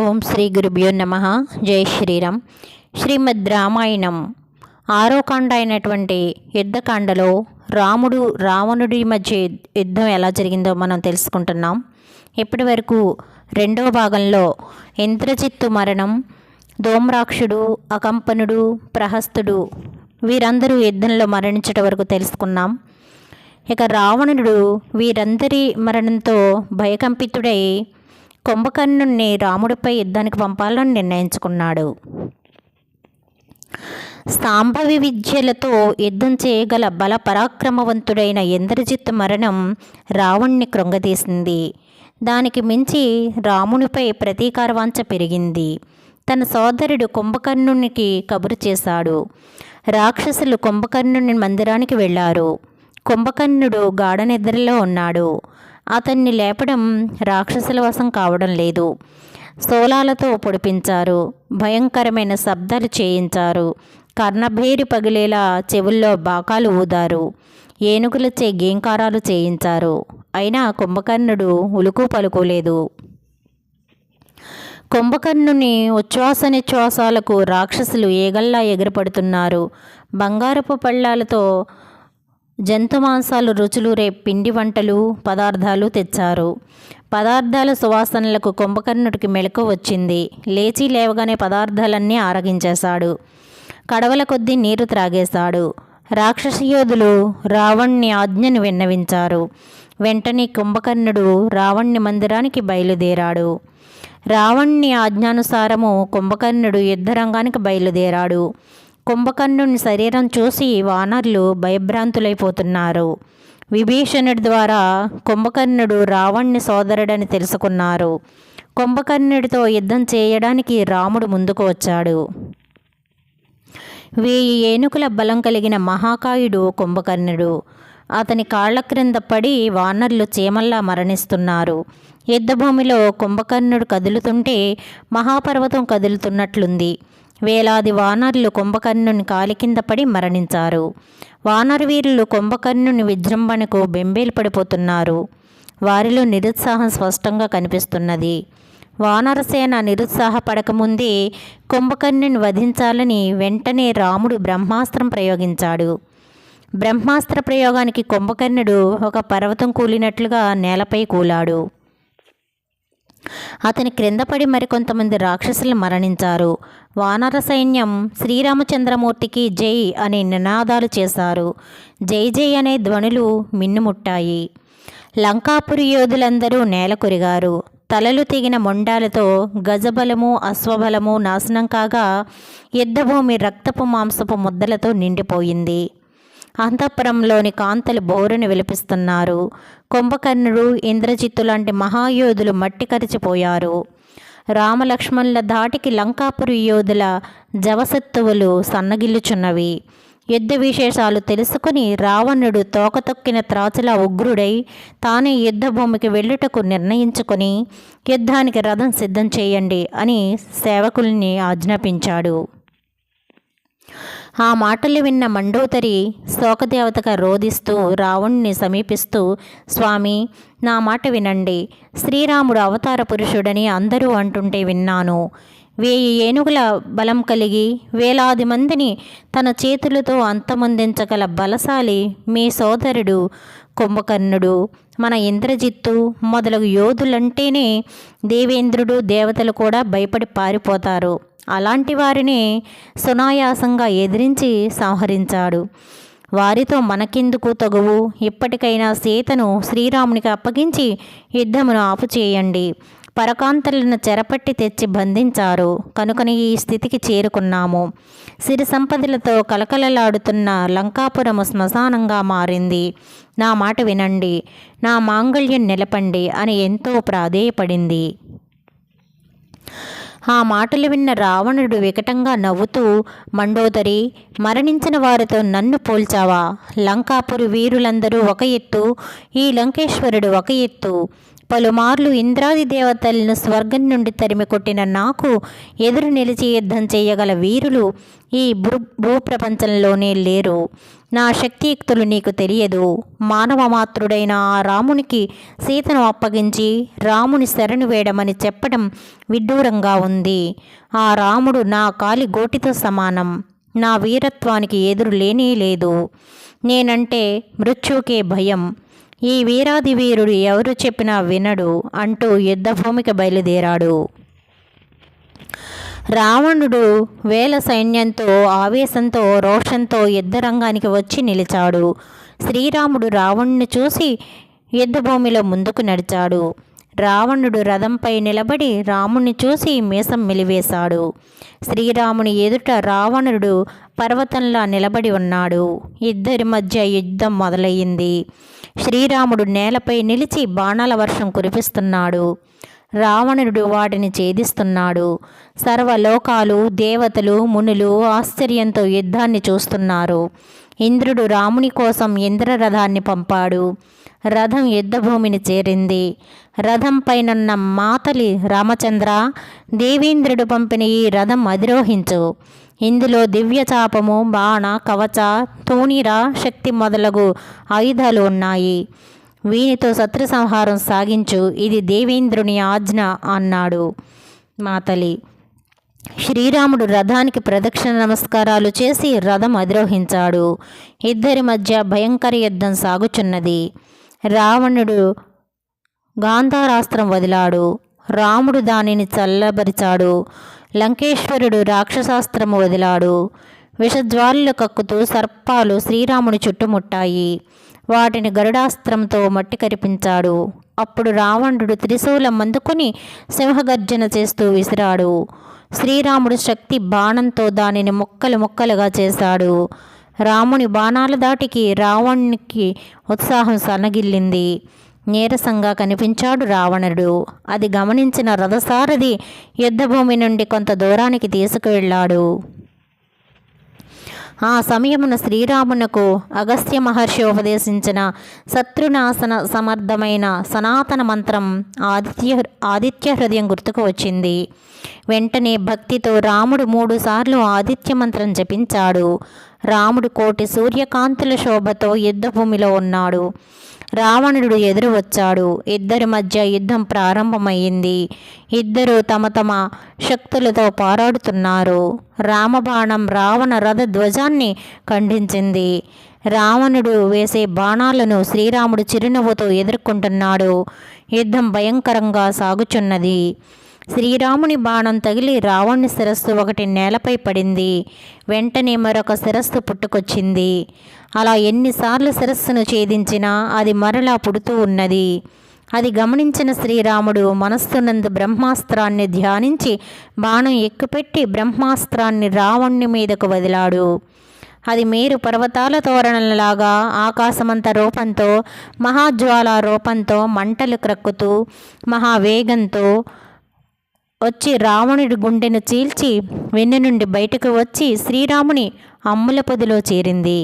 ఓం శ్రీ గురుభ్యో నమ. జై శ్రీరామ్. శ్రీమద్ రామాయణం ఆరో కాండ అయినటువంటి యుద్ధకాండలో రాముడు రావణుడి మధ్య యుద్ధం ఎలా జరిగిందో మనం తెలుసుకుంటున్నాం. ఇప్పటి వరకు రెండవ భాగంలో ఇంద్రజిత్తు మరణం దోమ్రాక్షుడు అకంపనుడు ప్రహస్తుడు వీరందరూ యుద్ధంలో మరణించట వరకు తెలుసుకున్నాం. ఇక రావణుడు వీరందరి మరణంతో భయకంపితుడై కుంభకర్ణుణ్ణి రాముడిపై యుద్ధానికి పంపాలని నిర్ణయించుకున్నాడు. సాంభవి విద్యలతో యుద్ధం చేయగల బల పరాక్రమవంతుడైన ఇంద్రజిత్ మరణం రావణ్ణి కృంగతీసింది దానికి మించి రామునిపై ప్రతీకారవాంఛ పెరిగింది. తన సోదరుడు కుంభకర్ణునికి కబురు చేశాడు. రాక్షసులు కుంభకర్ణుని మందిరానికి వెళ్ళారు కుంభకర్ణుడు గాఢ నిద్రలో ఉన్నాడు. అతన్ని లేపడం రాక్షసుల వశం కావడం లేదు. స్థూలాలతో పొడిపించారు. భయంకరమైన శబ్దాలు చేయించారు. కర్ణభేరి పగిలేలా చెవుల్లో బాకాలు ఊదారు. ఏనుగులచే గేంకారాలు చేయించారు. అయినా కుంభకర్ణుడు ఉలుకు పలుకోలేదు. కుంభకర్ణుని ఉచ్ఛ్వాస నిశ్వాసాలకు రాక్షసులు ఏగల్లా ఎగిరిపడుతున్నారు? బంగారపు పళ్ళాలతో జంతు మాంసాలు రుచులు రేపు పిండి వంటలు పదార్థాలు తెచ్చారు. పదార్థాల సువాసనలకు కుంభకర్ణుడికి మెలకు వచ్చింది. లేచి లేవగానే పదార్థాలన్నీ ఆరగించేశాడు. కడవల కొద్దీ నీరు త్రాగేశాడు. రాక్షస యోధులు రావణ్ణి ఆజ్ఞను విన్నవించారు. వెంటనే కుంభకర్ణుడు రావణ్ణి మందిరానికి బయలుదేరాడు. రావణ్ణి ఆజ్ఞానుసారము కుంభకర్ణుడు యుద్ధరంగానికి బయలుదేరాడు. కుంభకర్ణుని శరీరం చూసి వానర్లు భయభ్రాంతులైపోతున్నారు. విభీషణుడి ద్వారా కుంభకర్ణుడు రావణ్ణి సోదరుడని తెలుసుకున్నారు. కుంభకర్ణుడితో యుద్ధం చేయడానికి రాముడు ముందుకు వచ్చాడు. వెయ్యి ఏనుగుల బలం కలిగిన మహాకాయుడు కుంభకర్ణుడు. అతని కాళ్ళ క్రింద పడి వానర్లు చీమల్లా మరణిస్తున్నారు. యుద్ధభూమిలో కుంభకర్ణుడు కదులుతుంటే మహాపర్వతం కదులుతున్నట్లుంది. వేలాది వానరులు కుంభకర్ణుని కాలి కింద పడి మరణించారు. వానరవీరులు కుంభకర్ణుని విజృంభణకు బెంబేలు పడిపోతున్నారు వారిలో నిరుత్సాహం స్పష్టంగా కనిపిస్తున్నది. వానరసేన నిరుత్సాహపడకముందే కుంభకర్ణుని వధించాలని వెంటనే రాముడు బ్రహ్మాస్త్రం ప్రయోగించాడు. బ్రహ్మాస్త్ర ప్రయోగానికి కుంభకర్ణుడు ఒక పర్వతం కూలినట్లుగా నేలపై కూలాడు. అతని క్రిందపడి మరికొంతమంది రాక్షసులు మరణించారు. వానర సైన్యం శ్రీరామచంద్రమూర్తికి జై అనే నినాదాలు చేశారు. జై జై అనే ధ్వనులు మిన్నుముట్టాయి. లంకాపురి యోధులందరూ నేల కొరిగారు తలలు తెగిన మొండాలతో గజబలము అశ్వబలము నాశనం కాగా యుద్ధభూమి రక్తపు మాంసపు ముద్దలతో నిండిపోయింది. అంతఃపురంలోని కాంతలు బోరుని విలిపిస్తున్నారు. కుంభకర్ణుడు ఇంద్రజిత్తు లాంటి మహాయోధులు మట్టి కరిచిపోయారు. రామలక్ష్మణుల ధాటికి లంకాపురి యోధుల జవసత్తువులు సన్నగిల్లుచున్నవి. యుద్ధ విశేషాలు తెలుసుకుని రావణుడు తోకతొక్కిన త్రాచుల ఉగ్రుడై తానే యుద్ధభూమికి వెళ్ళుటకు నిర్ణయించుకొని యుద్ధానికి రథం సిద్ధం చేయండి అని సేవకుల్ని ఆజ్ఞాపించాడు. ఆ మాటలు విన్న మండోదరి శోకదేవతగా రోధిస్తూ రావణ్ణి సమీపిస్తూ స్వామి నా మాట వినండి. శ్రీరాముడు అవతార పురుషుడని అందరూ అంటుంటే విన్నాను. వేయి ఏనుగుల బలం కలిగి వేలాది మందిని తన చేతులతో అంతమొందించగల బలశాలి మీ సోదరుడు కుంభకర్ణుడు. మన ఇంద్రజిత్తు మొదలగు యోధులంటేనే దేవేంద్రుడు దేవతలు కూడా భయపడి పారిపోతారు. అలాంటి వారిని సునాయాసంగా ఎదిరించి సంహరించాడు. వారితో మనకెందుకు తగువు? ఇప్పటికైనా సీతను శ్రీరామునికి అప్పగించి యుద్ధమును ఆపుచేయండి. పరకాంతలను చెరపట్టి తెచ్చి బంధించారు. కనుకని ఈ స్థితికి చేరుకున్నాము. సిరి సంపదలతో కలకలలాడుతున్న లంకాపురము శ్మశానంగా మారింది. నా మాట వినండి. నా మాంగళ్యం నిలపండి అని ఎంతో ప్రాధేయపడింది. ఆ మాటలు విన్న రావణుడు వికటంగా నవ్వుతూ మండోదరి మరణించిన వారితో నన్ను పోల్చావా? లంకాపురి వీరులందరూ ఒక ఎత్తు ఈ లంకేశ్వరుడు ఒక ఎత్తు. పలుమార్లు ఇంద్రాది దేవతలను స్వర్గం నుండి తరిమి కొట్టిన నాకు ఎదురు నిలిచి యుద్ధం చేయగల వీరులు ఈ భూ భూప్రపంచంలోనే లేరు. నా శక్తియుక్తులు నీకు తెలియదు. మానవ మాతృడైన ఆ రామునికి సీతను అప్పగించి రాముని శరణు వేయడమని చెప్పడం విడ్డూరంగా ఉంది. ఆ రాముడు నా కాలి గోటితో సమానం. నా వీరత్వానికి ఎదురు లేనే లేదు. నేనంటే మృత్యుకే భయం. ఈ వీరాది వీరుడు ఎవరు చెప్పినా వినడు అంటూ యుద్ధభూమికి బయలుదేరాడు. రావణుడు వేల సైన్యంతో ఆవేశంతో రోషంతో యుద్ధరంగానికి వచ్చి నిలిచాడు. శ్రీరాముడు రావణుని చూసి యుద్ధభూమిలో ముందుకు నడిచాడు. రావణుడు రథంపై నిలబడి రాముణ్ణి చూసి మీసం మెలివేశాడు. శ్రీరాముని ఎదుట రావణుడు పర్వతంలా నిలబడి ఉన్నాడు. ఇద్దరి మధ్య యుద్ధం మొదలయ్యింది. శ్రీరాముడు నేలపై నిలిచి బాణాల వర్షం కురిపిస్తున్నాడు. రావణుడు వాటిని ఛేదిస్తున్నాడు. సర్వలోకాలు దేవతలు మునులు ఆశ్చర్యంతో యుద్ధాన్ని చూస్తున్నారు. ఇంద్రుడు రాముని కోసం ఇంద్రరథాన్ని పంపాడు. రథం యుద్ధభూమిని చేరింది. రథంపైనున్న మాతలి రామచంద్ర దేవేంద్రుడు పంపిన ఈ రథం అధిరోహించు. ఇందులో దివ్య చాపము బాణ కవచ తూణీర శక్తి మొదలగు ఆయుధాలు ఉన్నాయి. వీనితో శత్రు సంహారం సాగించు ఇది దేవేంద్రుని ఆజ్ఞ అన్నాడు మాతలి శ్రీరాముడు రథానికి ప్రదక్షిణ నమస్కారాలు చేసి రథం అధిరోహించాడు. ఇద్దరి మధ్య భయంకర యుద్ధం సాగుచున్నది. రావణుడు గాంధారాస్త్రం వదిలాడు. రాముడు దానిని చల్లబరిచాడు. లంకేశ్వరుడు రాక్షసాస్త్రము వదిలాడు. విషజ్వాలలు కక్కుతూ సర్పాలు శ్రీరాముని చుట్టుముట్టాయి. వాటిని గరుడాస్త్రంతో మట్టి కరిపించాడు. అప్పుడు రావణుడు త్రిశూలం అందుకుని సింహగర్జన చేస్తూ విసిరాడు. శ్రీరాముడు శక్తి బాణంతో దానిని ముక్కలు ముక్కలుగా చేశాడు. రాముని బాణాల దాటికి రావణునికి ఉత్సాహం సన్నగిల్లింది. నీరసంగా కనిపించాడు రావణుడు. అది గమనించిన రథసారథి యుద్ధభూమి నుండి కొంత దూరానికి తీసుకువెళ్ళాడు. ఆ సమయమున శ్రీరామునకు అగస్త్య మహర్షి ఉపదేశించిన శత్రునాశన సమర్థమైన సనాతన మంత్రం ఆదిత్య ఆదిత్య హృదయం గుర్తుకు వచ్చింది. వెంటనే భక్తితో రాముడు మూడుసార్లు ఆదిత్య మంత్రం జపించాడు. రాముడు కోటి సూర్యకాంతుల శోభతో యుద్ధభూమిలో ఉన్నాడు. రావణుడు ఎదురు వచ్చాడు. ఇద్దరి మధ్య యుద్ధం ప్రారంభమైంది. ఇద్దరు తమ తమ శక్తులతో పోరాడుతున్నారు. రామబాణం రావణ రథ ధ్వజాన్ని ఖండించింది. రావణుడు వేసే బాణాలను శ్రీరాముడు చిరునవ్వుతో ఎదుర్కొంటున్నాడు. యుద్ధం భయంకరంగా సాగుచున్నది. శ్రీరాముని బాణం తగిలి రావణుని శిరస్సు ఒకటి నేలపై పడింది. వెంటనే మరొక శిరస్సు పుట్టుకొచ్చింది. అలా ఎన్నిసార్లు శిరస్సును ఛేదించినా అది మరలా పుడుతూ ఉన్నది. అది గమనించిన శ్రీరాముడు మనస్సునందు బ్రహ్మాస్త్రాన్ని ధ్యానించి బాణం ఎక్కుపెట్టి బ్రహ్మాస్త్రాన్ని రావణుని మీదకు వదిలాడు. అది మేరు పర్వతాల తోరణంలాగా ఆకాశమంత రూపంతో మహాజ్వాల రూపంతో మంటలు క్రక్కుతూ మహావేగంతో వచ్చి రావణుడి గుండెను చీల్చి వెన్ను నుండి బయటకు వచ్చి శ్రీరాముని అమ్ముల పొదిలో చేరింది.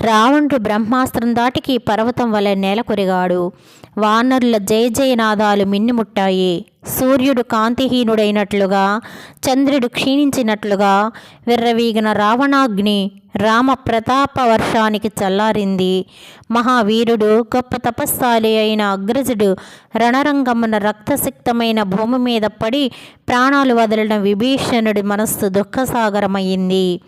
రావణుడు బ్రహ్మాస్త్రం దాటికి పర్వతం వలె నేలకొరిగాడు వానరుల జయ జయనాదాలు మిన్నిముట్టాయి. సూర్యుడు కాంతిహీనుడైనట్లుగా చంద్రుడు క్షీణించినట్లుగా విర్రవీగిన రావణాగ్ని రామ ప్రతాప వర్షానికి చల్లారింది. మహావీరుడు గొప్ప తపస్సాలి అయిన అగ్రజుడు రణరంగమున రక్తసిక్తమైన భూమి మీద పడి ప్రాణాలు వదలడం విభీషణుడి మనస్సు దుఃఖసాగరమైంది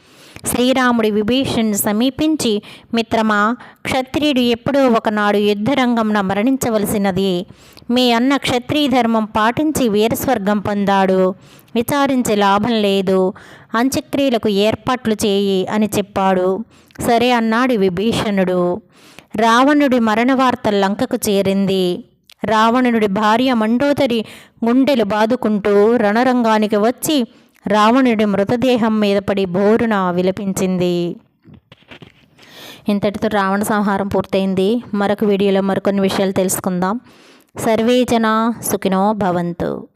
శ్రీరాముడి విభీషణ్ సమీపించి మిత్రమా క్షత్రియుడు ఎప్పుడో ఒకనాడు యుద్ధరంగంన మరణించవలసినది. మీ అన్న క్షత్రియ ధర్మం పాటించి వీరస్వర్గం పొందాడు. విచారించి లాభం లేదు. అంత్యక్రియలకు ఏర్పాట్లు చేయి అని చెప్పాడు. సరే అన్నాడు విభీషణుడు. రావణుడి మరణ వార్త లంకకు చేరింది. రావణుడి భార్య మండోదరి గుండెలు బాదుకుంటూ రణరంగానికి వచ్చి రావణుడి మృతదేహం మీద పడి బోరున విలపించింది. ఇంతటితో రావణ సంహారం పూర్తయింది. మరొక వీడియోలో మరికొన్ని విషయాలు తెలుసుకుందాం. సర్వే జన సుఖినో భవంతు.